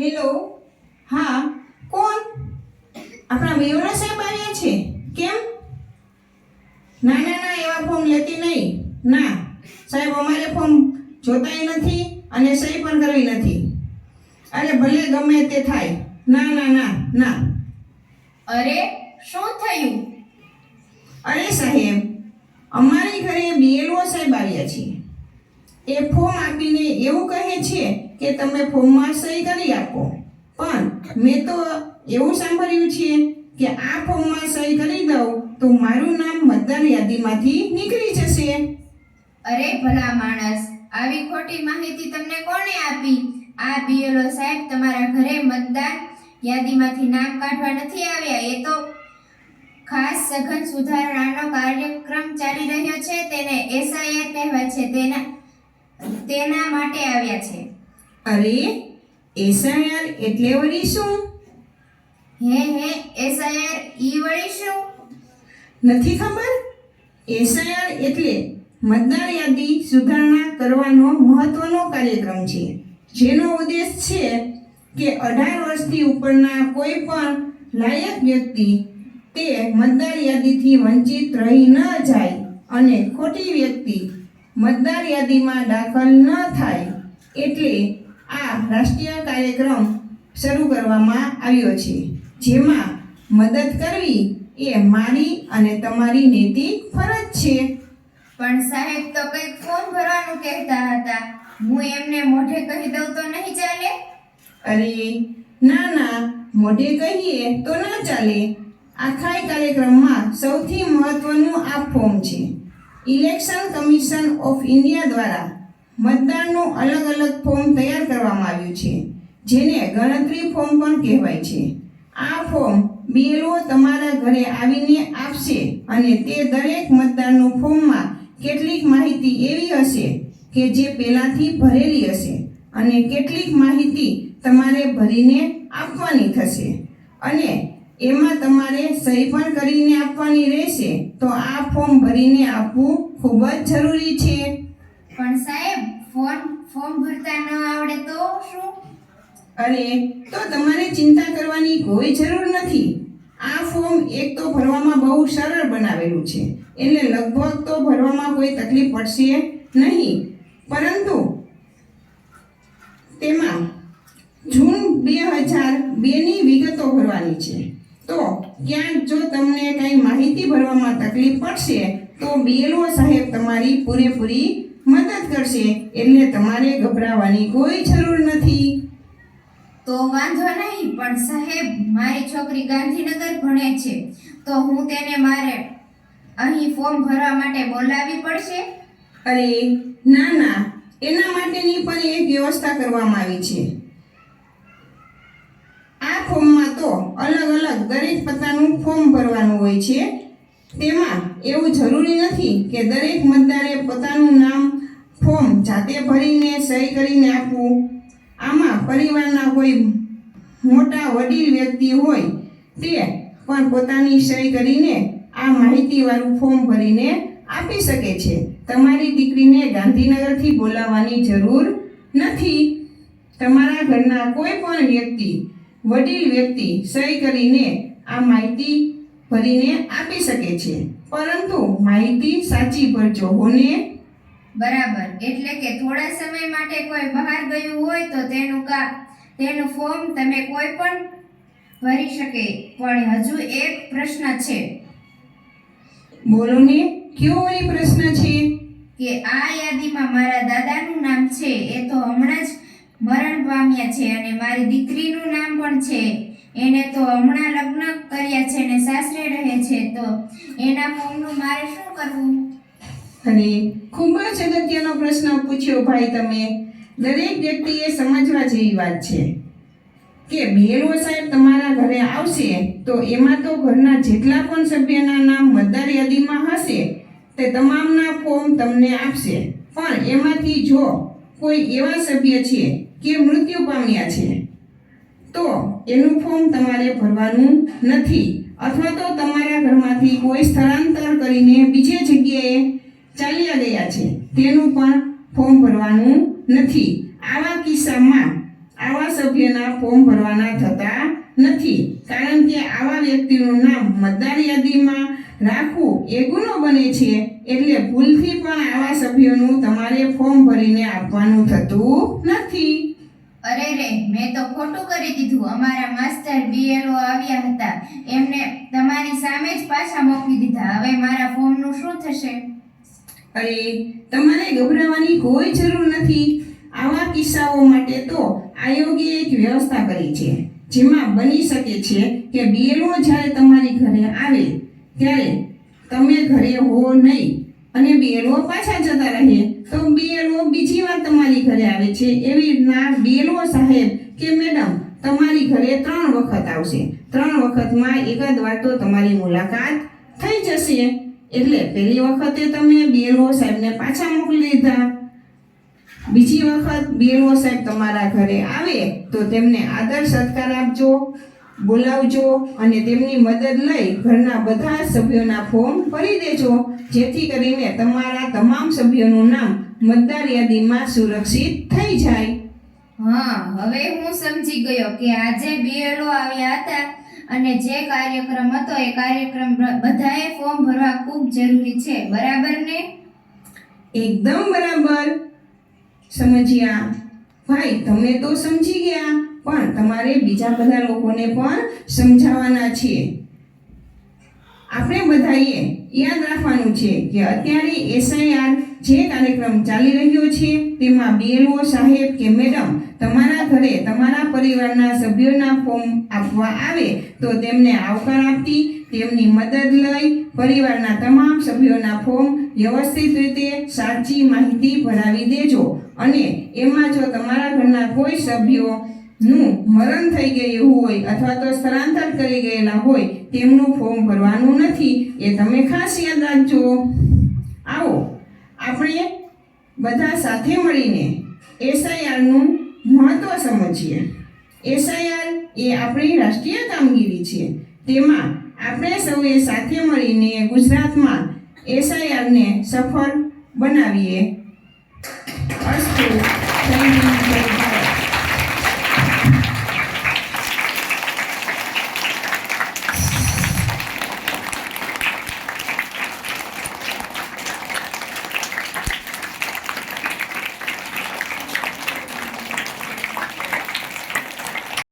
Hello. હા કોણ? આપણા મેયોના સાહેબ આવ્યા છે. કેમ? ના ના ના એવા ફોર્મ લેતી નહીં. ના સાહેબ અમારે ફોર્મ જોતાય નથી અને સહી પણ કરવી નથી. અરે ભલે ગમે તે થાય. ના ના ના ના. અરે શું થયું? અરે સાહેબ અમારી ઘરે બીએલઓ સાહેબ આવ્યા છે. એ ફોર્મ આપીને એવું કહે છે કે તમે ફોર્મમાં સહી કરી આપો. પણ મેં તો એવું સાંભળ્યું છે કે આ ફોર્મમાં સહી કરી દઉં તો મારું નામ મતદાર યાદીમાંથી નીકળી જશે. અરે ભલા માણસ, આવી ખોટી માહિતી તમને કોણે આપી? આ બીએલઓ સાહેબ તમારા ઘરે મતદાર યાદીમાંથી નામ કાઢવા નથી આવ્યા. એ તો ખાસ સઘન સુધારણાનો કાર્યક્રમ ચાલી રહ્યો છે, તેને એસઆઈઆર કહેવાય છે. તેના તેના માટે આવ્યા છે. અરે એસઆઈઆર એટલે વળી શું? હે હે એસઆઈઆર ઈ વળી શું? નથી ખબર? એસઆઈઆર એટલે મતદાર યાદી સુધારણા કરવાનો મહત્વનો કાર્યક્રમ છે. જેનો ઉદ્દેશ છે કે અઢાર વર્ષથી ઉપરના કોઈ પણ લાયક વ્યક્તિ તે મતદાર યાદીથી વંચિત રહી ન જાય અને ખોટી વ્યક્તિ મતદાર યાદીમાં દાખલ ન થાય એટલે આ રાષ્ટ્રીય કાર્યક્રમ શરૂ કરવામાં આવ્યો છે. જેમાં મદદ કરવી એ મારી અને તમારી નૈતિક ફરજ છે. પણ સાહેબ તો કંઈક ફોર્મ ભરવાનું કહેતા હતા. હું એમને મોઢે કહી દઉં તો નહીં ચાલે? અરે ના ના મોઢે કહીએ તો ના ચાલે. આખા કાર્યક્રમમાં સૌથી મહત્વનું આ ફોર્મ છે. ઇલેક્શન કમિશન ઓફ ઇન્ડિયા દ્વારા મતદારનું અલગ અલગ ફોર્મ તૈયાર કરવામાં આવ્યું છે, જેને ગણતરી ફોર્મ પણ કહેવાય છે. આ ફોર્મ બીએલઓ તમારા ઘરે આવીને આપશે અને તે દરેક મતદારનું ફોર્મમાં કેટલીક માહિતી એવી હશે કે જે પહેલાંથી ભરેલી હશે અને કેટલીક માહિતી તમારે ભરીને આપવાની થશે. અને એમાં તમારે સહી પણ કરીને આપવાની રહેશે, તો આ ફોર્મ ભરીને આપવું ખૂબ જ જરૂરી છે. પણ સાહેબ ફોર્મ ફોર્મ ભરતા ન આવડે તો શું? અરે, તો તમારે ચિંતા કરવાની કોઈ જરૂર નથી. આ ફોર્મ એક તો ભરવામાં બહુ સરળ બનાવેલું છે. એટલે લગભગ તો ભરવામાં કોઈ તકલીફ પડશે નહીં. પરંતુ તેમાં જૂન બે હજાર બેની વિગતો ભરવાની છે. તો ક્યાંક જો તમને કંઈ માહિતી ભરવામાં તકલીફ પડશે, તો બીએલઓ સાહેબ તમારી પૂરેપૂરી કરશે એટલે તમારે ગભરાવાની કોઈ જરૂર નથી. તો વાંધો નહીં પણ સાહેબ મારી છોકરી ગાંધીનગર ભણે છે. તો હું તેને મારે અહીં ફોર્મ ભરવા માટે બોલાવવી પડશે? અરે ના ના. એના માટેની પણ એક વ્યવસ્થા કરવામાં આવી છે. આ ફોર્મમાં તો અલગ અલગ દરેક પ્રકારનું ફોર્મ ભરવાનું હોય છે. તેમાં એવું જરૂરી નથી કે દરેક મતદારે પોતાનું નામ ફોર્મ જાતે ભરીને, સહી કરીને આપવું. આમાં પરિવારના કોઈ મોટા વડીલ વ્યક્તિ હોય તે પણ પોતાની સહી કરીને આ માહિતીવાળું ફોર્મ ભરીને આપી શકે છે. તમારી દીકરીને ગાંધીનગરથી બોલાવવાની જરૂર નથી. તમારા ઘરના કોઈ પણ વ્યક્તિ, વડીલ વ્યક્તિ સહી કરીને આ માહિતી ભરીને આપી શકે છે. પરંતુ માહિતી સાચી ભરજો હોને બરાબર. એટલે કે થોડા સમય માટે કોઈ બહાર ગયું હોય તો તેનું કા તેનું ફોર્મ તમે કોઈ પણ ભરી શકે. પણ હજુ એક પ્રશ્ન છે. બોલો ને કયો એ પ્રશ્ન છે? કે આ યાદીમાં મારા દાદાનું નામ છે. એ તો હમણાં જ મરણ પામ્યા છે અને મારી દીકરીનું નામ પણ છે. એને તો હમણાં લગ્ન કર્યા છે ને સાસરે રહે છે. તો એના ફોર્મનું મારે શું કરવું? અને ખૂબ જ અગત્યનો પ્રશ્ન પૂછ્યો ભાઈ તમે. દરેક વ્યક્તિએ સમજવા જેવી વાત છે કે બીએલઓ સાહેબ તમારા ઘરે આવશે તો એમાં તો ઘરના જેટલા પણ સભ્યના નામ મતદાર યાદીમાં હશે તે તમામના ફોર્મ તમને આપશે. પણ એમાંથી જો કોઈ એવા સભ્ય છે કે મૃત્યુ પામ્યા છે, તો એનું ફોર્મ તમારે ભરવાનું નથી. અથવા તો તમારા ઘરમાંથી કોઈ સ્થળાંતર કરીને બીજે જગ્યાએ ચાલ્યા ગયા છે. તેનું પણ ફોર્મ ભરવાનું નથી. આવા કિસ્સામાં આવા સભ્યના ફોર્મ ભરવાના થતા નથી. કારણ કે આવા વ્યક્તિનું નામ મતદાર યાદીમાં રાખવું એ ગુનો બને છે. એટલે ભૂલથી પણ આવા સભ્યોનું તમારે ફોર્મ ભરીને આપવાનું થતું નથી. અરે રે, મેં તો ખોટું કરી દીધું. અમારા માસ્ટર બીએલઓ આવ્યા હતા. એમને તમારી સામે જ પાછા મોકલી દીધા. હવે મારા ફોર્મનું શું થશે? અરે, તમારે ગભરાવાની કોઈ જરૂર નથી. આવા કિસ્સાઓ માટે તો આયોગે એક વ્યવસ્થા કરી છે, જેમાં બની શકે છે કે બીએલઓ જ્યારે તમારી ઘરે આવે, ત્યારે તમે ઘરે હો નહીં અને બીએલઓ પાછા જતા રહે, તો બીએલઓ બીજી વાર તમારી ઘરે આવે છે એવી રીતના બીએલઓ સાહેબ કે મેડમ, તમારી ઘરે ત્રણ વખત આવશે. ત્રણ વખતમાં એકાદ વાર તો તમારી મુલાકાત થઈ જશે. એટલે પહેલી વખતે તમે બીએલઓ સાહેબને પાછા મોકલી દીધા. બીજી વખત બીએલઓ સાહેબ તમારા ઘરે આવે તો તેમને આદર સત્કાર આપજો, બોલાવજો અને તેમની મદદ લઈ ઘરના બધા સભ્યોના ફોર્મ ભરી દેજો. જેથી કરીને તમારા તમામ સભ્યોનું નામ મતદાર યાદીમાં સુરક્ષિત થઈ જાય. હા, હવે હું સમજી ગયો કે આજે બીએલઓ આવ્યા હતા અને જે કાર્યક્રમ હતો એ કાર્યક્રમ બધાએ ફોર્મ ભરવા ખૂબ જરૂરી છે, બરાબર ને? એકદમ બરાબર. સમજ્યા. ભાઈ, તમે તો સમજી ગયા, પણ તમારે બીજા બધા લોકોને પણ સમજાવવાના છે. આપણે બધાએ યાદ રાખવાનું છે કે અત્યારે એસઆઈઆર જે કાર્યક્રમ ચાલી રહ્યો છે, તેમાં બીએલઓ સાહેબ કે મેડમ તમારા ઘરે તમારા પરિવારના સભ્યોના ફોર્મ આપવા આવે તો તેમને આવકાર આપતી તેમની મદદ લઈ પરિવારના તમામ સભ્યોના ફોર્મ વ્યવસ્થિત રીતે સાચી માહિતી ભરાવી દેજો. અને એમાં જો તમારા ઘરના કોઈ સભ્યો નું મરણ થઈ ગયું હોય અથવા તો સ્થળાંતર કરી ગયેલા હોય, તેમનું ફોર્મ ભરવાનું નથી, એ તમે ખાસ યાદ રાખજો. આવો. આપણે બધા સાથે મળીને એસઆઈઆરનું મહત્વ સમજીએ. એસઆઈઆર એ આપણી રાષ્ટ્રીય કામગીરી છે. તેમાં આપણે સૌએ સાથે મળીને ગુજરાતમાં એસઆઈઆરને સફળ બનાવીએ. અસ્તુ થેન્ક યુ